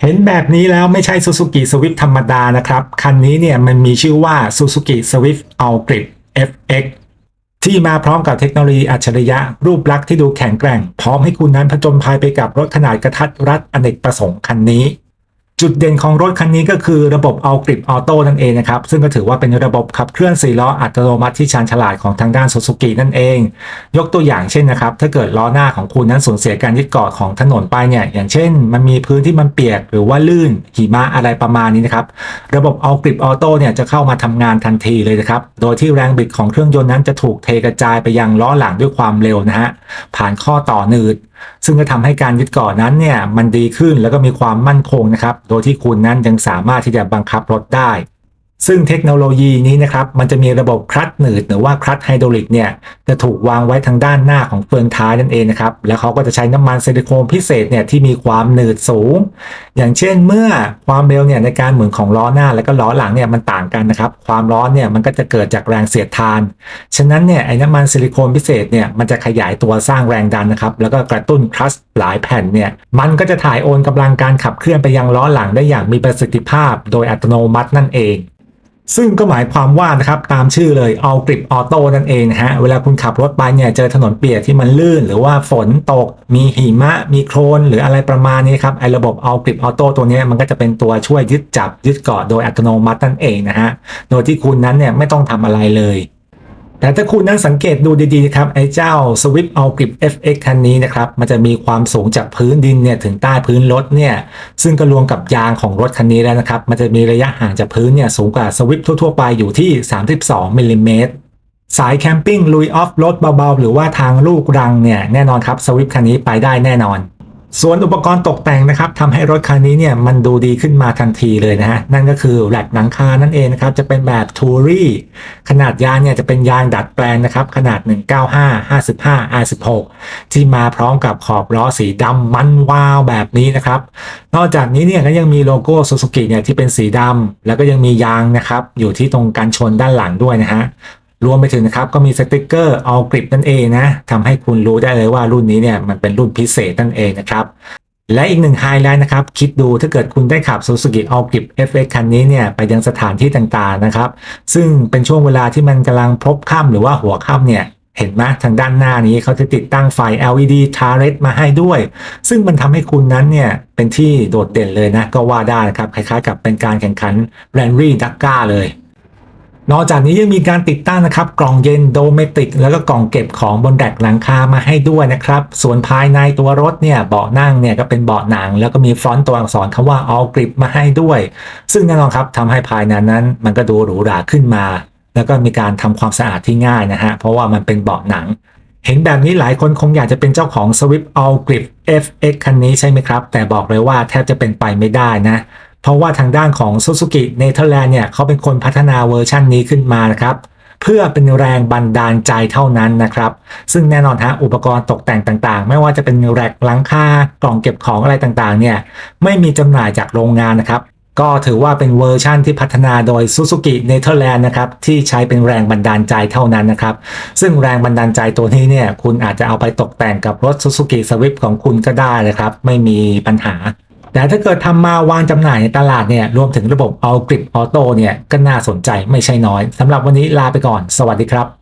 เห็นแบบนี้แล้วไม่ใช่ Suzuki Swift ธรรมดานะครับ คันนี้เนี่ยมันมีชื่อว่า Suzuki Swift All-Grip FX ที่มาพร้อมกับเทคโนโลยีอัจฉริยะรูปลักษณ์ที่ดูแข็งแกร่ง พร้อมให้คุณนั้นผจญภัยไปกับรถขนาดกระทัดรัดอเนกประสงค์คันนี้ จุดเด่นของรถคันนี้ก็คือระบบ All Grip Auto นั่นเองนะครับ ซึ่งก็ถือว่าเป็นระบบขับเคลื่อน4ล้ออัตโนมัติที่ชาญฉลาดของทางด้าน Suzuki นั่นเอง ยกตัวอย่างเช่นนะครับ ถ้าเกิดล้อหน้าของคุณนั้นสูญเสียการยึดเกาะของถนนไปเนี่ย อย่างเช่น มันมีพื้นที่มันเปียกหรือว่าลื่นหิมะอะไรประมาณนี้นะครับ ระบบ All Grip Auto เนี่ยจะเข้ามาทำงานทันทีเลยนะครับ โดยที่แรงบิดของเครื่องยนต์นั้นจะถูกเทกระจายไปยังล้อหลังด้วยความเร็วนะฮะ ผ่านข้อต่อหนืด ซึ่งจะทำให้การยึดเกาะนั้นเนี่ยมันดีขึ้นแล้วก็มีความมั่นคงนะครับ โดยที่คุณนั้นยังสามารถที่จะบังคับรถได้ ซึ่งเทคโนโลยีนี้นะครับมันจะมีระบบคลัตช์หนืดหรือว่าคลัตช์ไฮดรอลิกเนี่ยจะถูกวางไว้ทางด้านหน้าของเฟืองท้ายนั่นเองนะครับแล้วเขาก็จะใช้น้ำมันซิลิโคนพิเศษเนี่ยที่มีความหนืดสูง อย่างเช่นเมื่อความเร็วเนี่ยในการหมุนของล้อหน้าและก็ล้อหลังเนี่ยมันต่างกันนะครับความร้อนเนี่ยมันก็จะเกิดจากแรงเสียดทาน ฉะนั้นเนี่ยไอ้น้ำมันซิลิโคนพิเศษเนี่ยมันจะขยายตัวสร้างแรงดันนะครับแล้วก็กระตุ้นคลัตช์หลายแผ่นเนี่ยมันก็จะถ่ายโอนกำลังการขับเคลื่อนไปยังล้อหลังได้อย่างมีประสิทธิภาพ โดยอัตโนมัตินั่นเอง ซึ่งก็หมายความว่านะครับตามชื่อเลยเอากริปออโต้นั่นเองนะฮะเวลาคุณขับรถไปเนี่ยเจอถนนเปียกที่มันลื่น หรือว่าฝนตก มีหิมะ มีโคลนหรืออะไรประมาณนี้ครับไอ้ระบบเอากริปออโต้ตัวนี้มันก็จะเป็นตัวช่วยยึดจับยึดเกาะโดยอัตโนมัตินั่นเองนะฮะโดยที่คุณนั้นเนี่ยไม่ต้องทำอะไรเลย แต่ถ้าคุณนั้นสังเกตดูดีๆนะครับไอ้เจ้า Swift All Grip FX คันนี้นะครับมันจะมีความสูงจากพื้นดินเนี่ยถึงใต้พื้นรถเนี่ยซึ่งก็รวมกับยางของรถคันนี้แล้วนะครับมันจะมีระยะห่างจากพื้นเนี่ยสูงกว่า Swift ทั่วๆไปอยู่ที่ 32มิลลิเมตรสายแคมปิ้งลุยออฟรถเบาๆ หรือว่าทางลูกรังเนี่ยแน่นอนครับ Swift คันนี้ไปได้แน่นอน ส่วนอุปกรณ์ตกแต่งนะครับทำให้รถคันนี้เนี่ยมันดูดีขึ้นมาทันทีเลยนะฮะ นั่นก็คือแร็กหลังคานั่นเองนะครับ จะเป็นแบบทูรี่ขนาดยางเนี่ยจะเป็นยางดัดแปลงนะครับ ขนาด 195 55 R16 ที่มาพร้อมกับขอบล้อสีดำมันวาวแบบนี้นะครับ นอกจากนี้เนี่ยก็ยังมีโลโก้ซูซูกิเนี่ยที่เป็นสีดำแล้วก็ยังมียางนะครับ อยู่ที่ตรงกันชนด้านหลังด้วยนะฮะ รวมไปถึงนะครับก็มีสติกเกอร์ All Grip นั่นเองนะทำให้คุณรู้ได้เลยว่ารุ่นนี้เนี่ยมันเป็นรุ่นพิเศษนั่นเองนะครับและอีกหนึ่งไฮไลท์นะครับ คิดดูถ้าเกิดคุณได้ขับ Suzuki All Grip FX คันนี้เนี่ยไปยังสถานที่ต่างๆนะครับ ซึ่งเป็นช่วงเวลาที่มันกำลังพบค่ำหรือว่าหัวค่ำเนี่ยเห็นไหมทางด้านหน้านี้เขาจะติดตั้งไฟ LED turret มาให้ด้วย ซึ่งมันทำให้คุณนั้นเนี่ยเป็นที่โดดเด่นเลยนะ ก็ว่าได้นะครับ คล้ายๆกับเป็นการแข่งขัน r a n r y d a c a เลย นอกจากนี้ยังมีการติดตั้งนะครับกล่องเย็นโดเมติก แล้วก็กล่องเก็บของบนแรกหลังคามาให้ด้วยนะครับ ส่วนภายในตัวรถเนี่ยเบาะนั่งเนี่ยก็เป็นเบาะหนัง แล้วก็มีฟอนต์ตัวอักษรคำว่า All Grip มาให้ด้วย ซึ่งแน่นอนครับทำให้ภายในนั้น มันก็ดูหรูหราขึ้นมา แล้วก็มีการทำความสะอาดที่ง่ายนะฮะเพราะว่ามันเป็นเบาะหนัง เห็นแบบนี้หลายคนคงอยากจะเป็นเจ้าของ Swift All Grip FX คันนี้ใช่ไหมครับ แต่บอกเลยว่าแทบจะเป็นไปไม่ได้นะ เพราะว่าทางด้านของ Suzuki Netherlands เนี่ยเขาเป็นคนพัฒนาเวอร์ชันนี้ขึ้นมานะครับเพื่อเป็นแรงบันดาลใจเท่านั้นนะครับ ซึ่งแน่นอนฮะอุปกรณ์ตกแต่งต่างๆ ไม่ว่าจะเป็นแรกหลังคากล่องเก็บของอะไรต่างๆ เนี่ยไม่มีจำหน่ายจากโรงงานนะครับ ก็ถือว่าเป็นเวอร์ชั่นที่พัฒนาโดย Suzuki n e t h e r l a n d นะครับที่ใช้เป็นแรงบันดาลใจเท่านั้นนะครับ ซึ่งแรงบันดาลใจตัวนี้เนี่ยคุณอาจจะเอาไปตกแต่งกับรถ Suzuki Swift ของคุณก็ได้นะครับ ไม่มีปัญหา แต่ถ้าเกิดทำมาวางจำหน่ายในตลาดเนี่ยรวมถึงระบบเอากริปออโต้เนี่ยก็น่าสนใจไม่ใช่น้อยสำหรับวันนี้ลาไปก่อน สวัสดีครับ